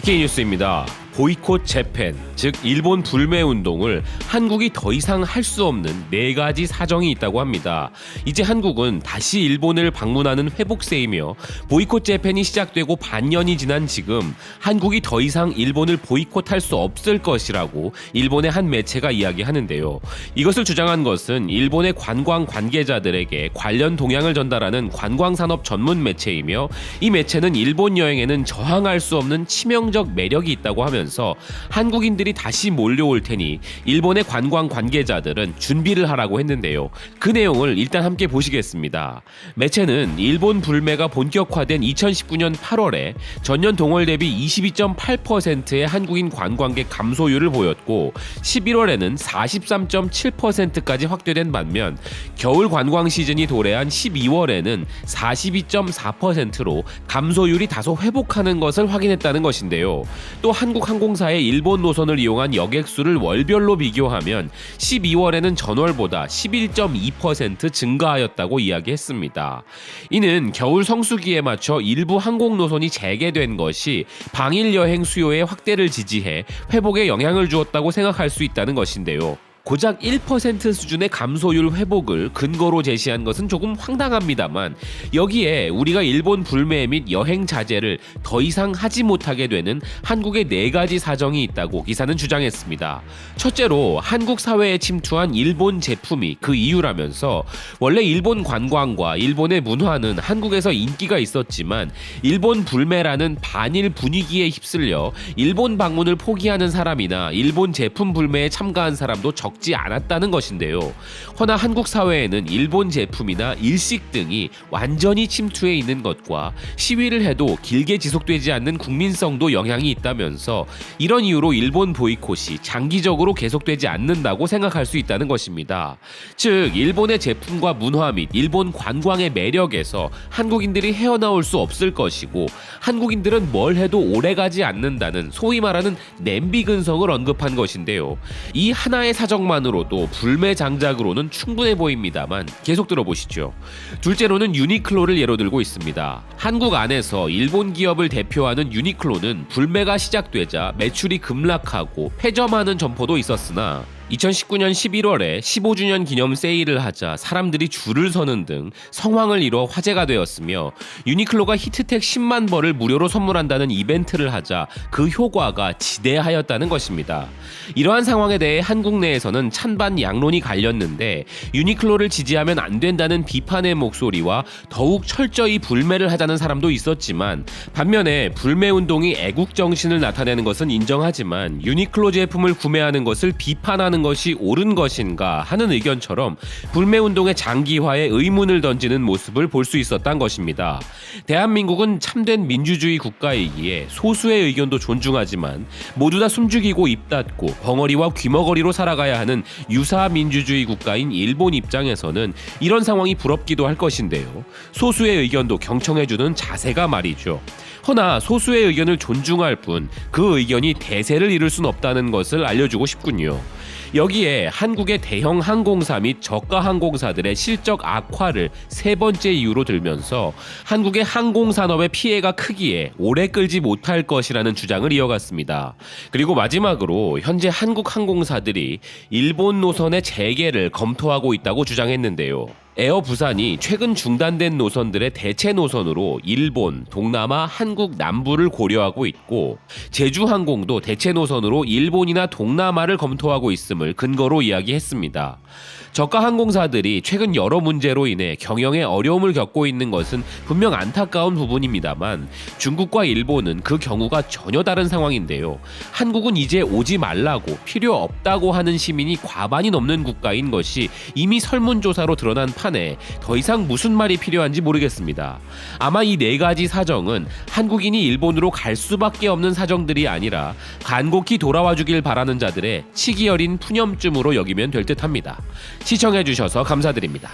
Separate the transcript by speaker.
Speaker 1: BK 뉴스입니다. 보이콧 재팬, 즉 일본 불매 운동을 한국이 더 이상 할 수 없는 네 가지 사정이 있다고 합니다. 이제 한국은 다시 일본을 방문하는 회복세이며 보이콧 재팬이 시작되고 반년이 지난 지금 한국이 더 이상 일본을 보이콧할 수 없을 것이라고 일본의 한 매체가 이야기하는데요. 이것을 주장한 것은 일본의 관광 관계자들에게 관련 동향을 전달하는 관광산업 전문 매체이며 이 매체는 일본 여행에는 저항할 수 없는 치명적 매력이 있다고 하면서 한국인들이 다시 몰려올 테니 일본의 관광 관계자들은 준비를 하라고 했는데요. 그 내용을 일단 함께 보시겠습니다. 매체는 일본 불매가 본격화된 2019년 8월에 전년 동월 대비 22.8%의 한국인 관광객 감소율을 보였고 11월에는 43.7%까지 확대된 반면 겨울 관광 시즌이 도래한 12월에는 42.4%로 감소율이 다소 회복하는 것을 확인했다는 것인데요. 또 한국 항공사의 일본 노선을 이용한 여객 수를 월별로 비교하면 12월에는 전월보다 11.2% 증가하였다고 이야기했습니다. 이는 겨울 성수기에 맞춰 일부 항공 노선이 재개된 것이 방일 여행 수요의 확대를 지지해 회복에 영향을 주었다고 생각할 수 있다는 것인데요. 고작 1% 수준의 감소율 회복을 근거로 제시한 것은 조금 황당합니다만 여기에 우리가 일본 불매 및 여행 자제를 더 이상 하지 못하게 되는 한국의 네 가지 사정이 있다고 기사는 주장했습니다. 첫째로 한국 사회에 침투한 일본 제품이 그 이유라면서 원래 일본 관광과 일본의 문화는 한국에서 인기가 있었지만 일본 불매라는 반일 분위기에 휩쓸려 일본 방문을 포기하는 사람이나 일본 제품 불매에 참가한 사람도 적지 않았다는 것인데요. 허나 한국 사회에는 일본 제품이나 일식 등이 완전히 침투해 있는 것과 시위를 해도 길게 지속되지 않는 국민성도 영향이 있다면서 이런 이유로 일본 보이콧이 장기적으로 계속되지 않는다고 생각할 수 있다는 것입니다. 즉 일본의 제품과 문화 및 일본 관광의 매력에서 한국인들이 헤어나올 수 없을 것이고 한국인들은 뭘 해도 오래가지 않는다는 소위 말하는 냄비 근성을 언급한 것인데요. 이 하나의 사정 만으로도 불매 장작으로는 충분해 보입니다만 계속 들어보시죠. 둘째로는 유니클로를 예로 들고 있습니다. 한국 안에서 일본 기업을 대표하는 유니클로는 불매가 시작되자 매출이 급락하고 폐점하는 점포도 있었으나 2019년 11월에 15주년 기념 세일을 하자 사람들이 줄을 서는 등 성황을 이뤄 화제가 되었으며 유니클로가 히트텍 10만 벌을 무료로 선물한다는 이벤트를 하자 그 효과가 지대하였다는 것입니다. 이러한 상황에 대해 한국 내에서는 찬반 양론이 갈렸는데 유니클로를 지지하면 안 된다는 비판의 목소리와 더욱 철저히 불매를 하자는 사람도 있었지만 반면에 불매 운동이 애국 정신을 나타내는 것은 인정하지만 유니클로 제품을 구매하는 것을 비판 하는 것이 옳은 것인가 하는 의견처럼 불매 운동의 장기화에 의문을 던지는 모습을 볼 수 있었던 것입니다. 대한민국은 참된 민주주의 국가이기에 소수의 의견도 존중하지만 모두 다 숨죽이고 입 닫고 벙어리와 귀머거리로 살아가야 하는 유사 민주주의 국가인 일본 입장에서는 이런 상황이 부럽기도 할 것인데요. 소수의 의견도 경청해주는 자세가 말이죠. 허나 소수의 의견을 존중할 뿐 그 의견이 대세를 이룰 순 없다는 것을 알려주고 싶군요. 여기에 한국의 대형 항공사 및 저가 항공사들의 실적 악화를 세 번째 이유로 들면서 한국의 항공 산업의 피해가 크기에 오래 끌지 못할 것이라는 주장을 이어갔습니다. 그리고 마지막으로 현재 한국 항공사들이 일본 노선의 재개를 검토하고 있다고 주장했는데요. 에어 부산이 최근 중단된 노선들의 대체 노선으로 일본, 동남아, 한국 남부를 고려하고 있고 제주항공도 대체 노선으로 일본이나 동남아를 검토하고 있음을 근거로 이야기했습니다. 저가 항공사들이 최근 여러 문제로 인해 경영에 어려움을 겪고 있는 것은 분명 안타까운 부분입니다만 중국과 일본은 그 경우가 전혀 다른 상황인데요. 한국은 이제 오지 말라고 필요 없다고 하는 시민이 과반이 넘는 국가인 것이 이미 설문조사로 드러난 판에 더 이상 무슨 말이 필요한지 모르겠습니다. 아마 이 네 가지 사정은 한국인이 일본으로 갈 수밖에 없는 사정들이 아니라 간곡히 돌아와 주길 바라는 자들의 치기 어린 푸념쯤으로 여기면 될 듯합니다. 시청해 주셔서 감사드립니다.